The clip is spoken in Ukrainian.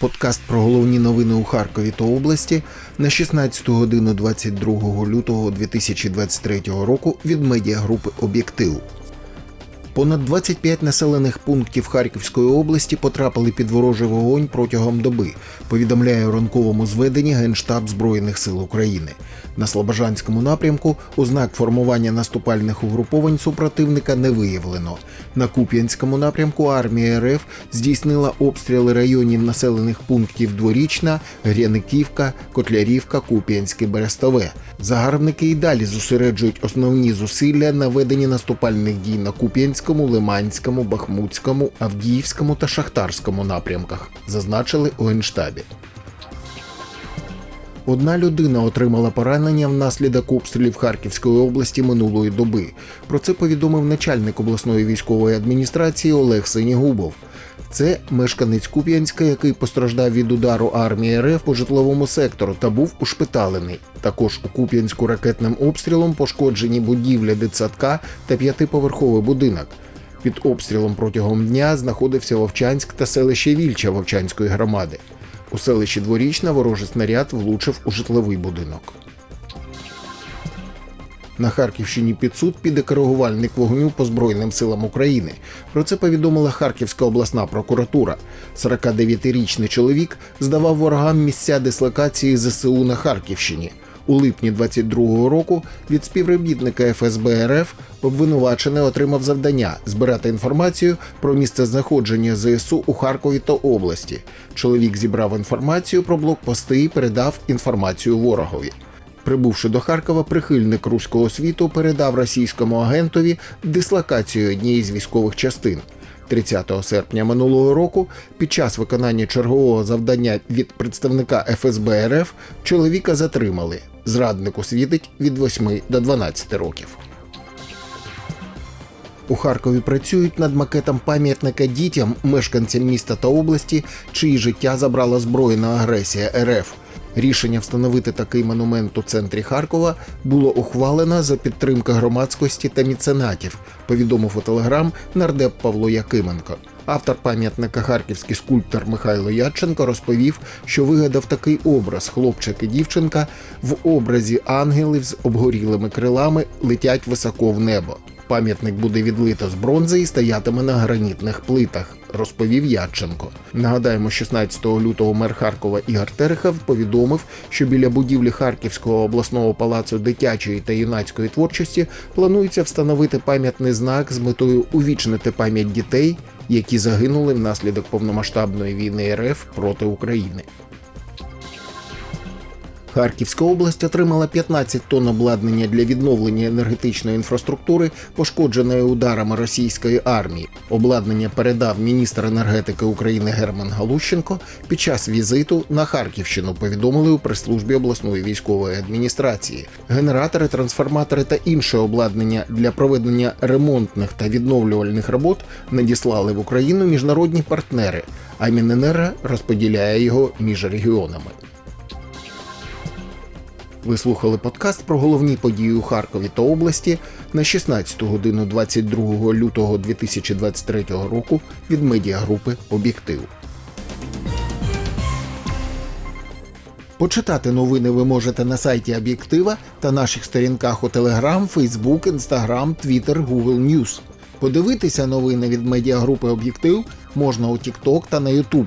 Подкаст про головні новини у Харкові та області на 16 годину 22 лютого 2023 року від медіагрупи Об'єктив. Понад 25 населених пунктів Харківської області потрапили під ворожий вогонь протягом доби. Повідомляє у ранковому зведенні Генштаб Збройних сил України. На Слобожанському напрямку ознак формування наступальних угруповань супротивника не виявлено. На Куп'янському напрямку армія РФ здійснила обстріли районів населених пунктів Дворічна, Гряниківка, Котлярівка, Куп'янське, Берестове. Загарбники і далі зосереджують основні зусилля на веденні наступальних дій на Куп'янському, Лиманському, Бахмутському, Авдіївському та Шахтарському напрямках, зазначили у Генштабі. Одна людина отримала поранення внаслідок обстрілів Харківської області минулої доби. Про це повідомив начальник обласної військової адміністрації Олег Синігубов. Це мешканець Куп'янська, який постраждав від удару армії РФ по житловому сектору та був ушпиталений. Також у Куп'янську ракетним обстрілом пошкоджені будівля дитсадка та п'ятиповерховий будинок. Під обстрілом протягом дня знаходився Вовчанськ та селище Вільча Вовчанської громади. У селищі Дворічна ворожий снаряд влучив у житловий будинок. На Харківщині під суд піде коригувальник вогню по Збройним силам України. Про це повідомила Харківська обласна прокуратура. 49-річний чоловік здавав ворогам місця дислокації ЗСУ на Харківщині. У липні 22-го року від співробітника ФСБ РФ обвинувачений отримав завдання збирати інформацію про місце знаходження ЗСУ у Харкові та області. Чоловік зібрав інформацію про блокпости і передав інформацію ворогові. Прибувши до Харкова, прихильник руського світу передав російському агентові дислокацію однієї з військових частин. 30 серпня минулого року, під час виконання чергового завдання від представника ФСБ РФ, чоловіка затримали. Зраднику світить від 8 до 12 років. У Харкові працюють над макетом пам'ятника дітям, мешканцям міста та області, чиї життя забрала збройна агресія РФ. Рішення встановити такий монумент у центрі Харкова було ухвалено за підтримки громадськості та міценатів, повідомив у телеграм нардеп Павло Якименко. Автор пам'ятника харківський скульптор Михайло Ядченко розповів, що вигадав такий образ: хлопчик і дівчинка в образі ангелів з обгорілими крилами летять високо в небо. Пам'ятник буде відлито з бронзи і стоятиме на гранітних плитах, розповів Ядченко. Нагадаємо, 16 лютого мер Харкова Ігор Терехов повідомив, що біля будівлі Харківського обласного палацу дитячої та юнацької творчості планується встановити пам'ятний знак з метою увічнити пам'ять дітей, які загинули внаслідок повномасштабної війни РФ проти України. Харківська область отримала 15 тонн обладнання для відновлення енергетичної інфраструктури, пошкодженої ударами російської армії. Обладнання передав міністр енергетики України Герман Галущенко під час візиту на Харківщину. Повідомили у прес-службі обласної військової адміністрації. Генератори, трансформатори та інше обладнання для проведення ремонтних та відновлювальних робот надіслали в Україну міжнародні партнери. А Міненерго розподіляє його між регіонами. Ви слухали подкаст про головні події у Харкові та області на 16 годину 22 лютого 2023 року від медіагрупи Об'єктив. Почитати новини ви можете на сайті Об'єктива та наших сторінках у Telegram, Facebook, Instagram, Twitter, Google News. Подивитися новини від медіагрупи Об'єктив можна у TikTok та на YouTube.